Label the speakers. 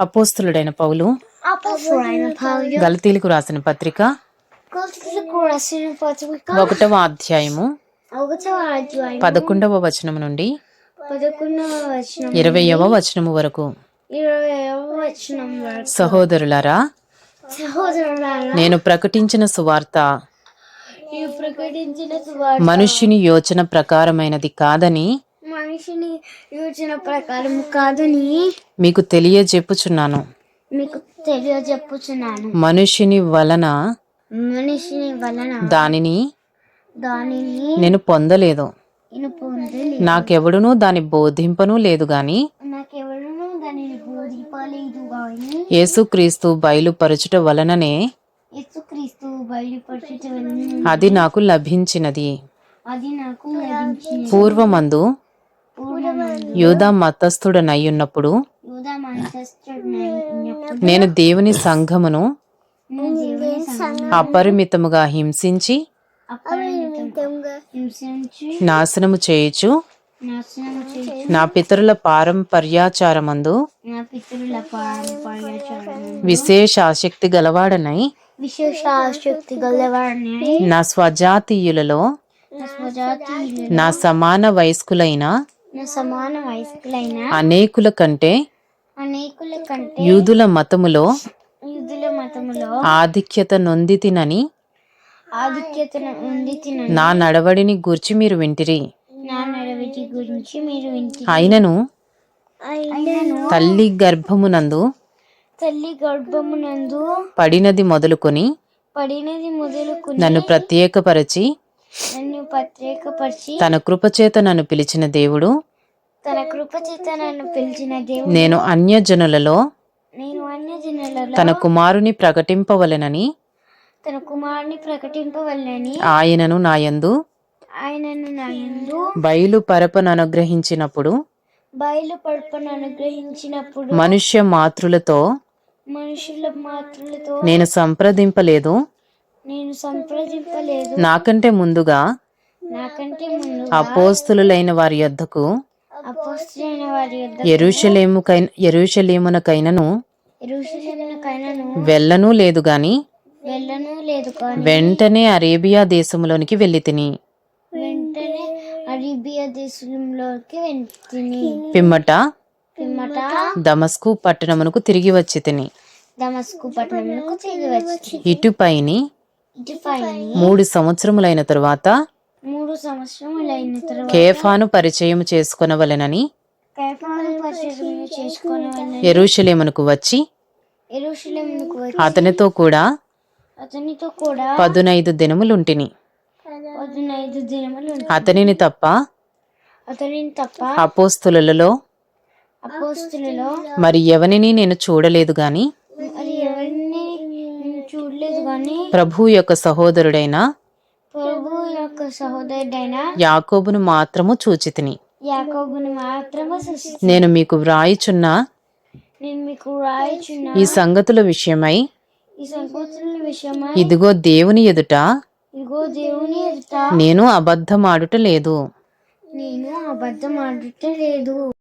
Speaker 1: అపోస్తులుడైన పౌలు గలతీలకు రాసిన పత్రిక ఒకటవ అధ్యాయము పదకొండవ వచనం నుండి ఇరవయవ వచనము వరకు. సహోదరులారా నేను ప్రకటించిన సువార్త
Speaker 2: ఈ ప్రకటించిన సువార్త
Speaker 1: మనుష్యుని యోచన ప్రకారమైనది కాదని
Speaker 2: మనిషిని యోచన ప్రకారం కాదని
Speaker 1: మీకు తెలియజెప్పుచున్నాను.
Speaker 2: మీకు తెలియజెప్పుచున్నాను.
Speaker 1: మనుష్యుని వలన
Speaker 2: మనిషిని వలన
Speaker 1: దానిని
Speaker 2: దానిని
Speaker 1: నేను పొందలేదు.
Speaker 2: నేను
Speaker 1: నాకెవడునూ దాని బోధింపను లేదు గాని
Speaker 2: నాకెవరునూ దానిని బోధింపలేదు కానీ
Speaker 1: యేసుక్రీస్తు బయలుపరచుట వలననే
Speaker 2: యేసుక్రీస్తు బయలుపరచుట వలన
Speaker 1: అది నాకు లభించినది.
Speaker 2: అది నాకు
Speaker 1: పూర్వమందు యూదా మతస్థుడనయ్యున్నప్పుడు నేను దేవుని సంఘమును అపరిమితముగా హింసించి నాశనము చేయుచు
Speaker 2: నాశనము చేసి
Speaker 1: నా పితరుల పారంపర్యాచారమందు విశేష ఆసక్తి గలవాడనై
Speaker 2: విశేష ఆసక్తి గలవాడిని
Speaker 1: నా స్వజాతీయులలో
Speaker 2: నా
Speaker 1: సమాన వయస్కులైన
Speaker 2: సమాన వయస్కులైన
Speaker 1: అనేకుల కంటే
Speaker 2: అనేకుల కంటే
Speaker 1: యూదుల మతములో
Speaker 2: యూదుల మతములో
Speaker 1: ఆధిక్యత నొందితినని
Speaker 2: తిన
Speaker 1: నా నడవడిని గూర్చి మీరు వింటిరి.
Speaker 2: నా నడవడి గురించి మీరు
Speaker 1: అయినను తల్లి గర్భమునందు
Speaker 2: తల్లి గర్భమునందు
Speaker 1: పడినది మొదలుకొని
Speaker 2: పడినది మొదలుకుని
Speaker 1: నన్ను ప్రత్యేకపరచి
Speaker 2: నన్ను ప్రత్యేకపరిచి
Speaker 1: తన కృపచేత నన్ను పిలిచిన దేవుడు
Speaker 2: తన కృప చేత నన్ను పిలిచిన దేవుడు.
Speaker 1: నేను అన్యజనులలో
Speaker 2: నేను అన్య జనులలో
Speaker 1: తన కుమారుని ప్రకటింపవలెనని
Speaker 2: తన కుమారుని ప్రకటింపవల్లని
Speaker 1: ఆయనను నాయందు
Speaker 2: ఆయనను నా యందు
Speaker 1: బయలు పరపను అనుగ్రహించినప్పుడు
Speaker 2: బయలు పడుపను అనుగ్రహించినప్పుడు
Speaker 1: మనుష్య మాతృలతో
Speaker 2: మనుషుల మాత్రులతో
Speaker 1: నేను సంప్రదింపలేదు.
Speaker 2: నేను సంప్రదింపలేదు.
Speaker 1: నాకంటే ముందుగా
Speaker 2: నాకంటే ముందు
Speaker 1: అపోస్తులైన వారి యొద్దకు
Speaker 2: అపోస్తులైన వారి యొద్ద
Speaker 1: ఎరుషలేముకై ఎరుషలేమునకైనను
Speaker 2: ఎరుషలేమునకైనను
Speaker 1: వెళ్ళనూ లేదు గాని
Speaker 2: వెళ్ళను లేదు కానీ
Speaker 1: వెంటనే అరేబియా దేశములోనికి వెళ్ళి తిని.
Speaker 2: వెంటనే అరేబియా దేశంలోకి వెంటిని
Speaker 1: పిమ్మట
Speaker 2: పిమ్మట
Speaker 1: దమస్కు పట్టణమునకు తిరిగి వచ్చి తిని.
Speaker 2: దమస్కు పట్టణంకు తిరిగి వచ్చి
Speaker 1: ఇటుపైని
Speaker 2: ఇటుపైన
Speaker 1: మూడు సంవత్సరములైన తరువాత
Speaker 2: మూడు సంవత్సరములైన తర్వాత
Speaker 1: కేఫాను పరిచయం చేసుకొనవలెనని ఎరుషలేమునకు వచ్చి అతనితో కూడా
Speaker 2: అతనితో కూడా
Speaker 1: పదునైదు దినములుంటిని
Speaker 2: పదునైదు దినములు ఉంటాయి.
Speaker 1: అతనిని తప్ప
Speaker 2: అతనిని తప్ప
Speaker 1: అపోస్తులలో
Speaker 2: అపోస్తులలో
Speaker 1: మరి ఎవనిని నేను చూడలేదు గాని
Speaker 2: మరి ఎవరిని నేను చూడలేదు కానీ
Speaker 1: ప్రభు యొక్క సహోదరుడైన
Speaker 2: ప్రభు యొక్క సహోదరుడైన
Speaker 1: యాకోబును మాత్రము చూచితిని.
Speaker 2: యాకోబుని మాత్రమే
Speaker 1: నేను మీకు వ్రాయిచున్న
Speaker 2: నేను మీకు రాయిచున్న
Speaker 1: ఈ సంగతుల విషయమై
Speaker 2: ఈ సంకోచన విషయమై
Speaker 1: ఇదిగో దేవుని ఎదుట
Speaker 2: ఇగో దేవుని ఎదుట
Speaker 1: నేను అబద్ధమాడుట లేదు.
Speaker 2: నేను అబద్ధం ఆడుట లేదు.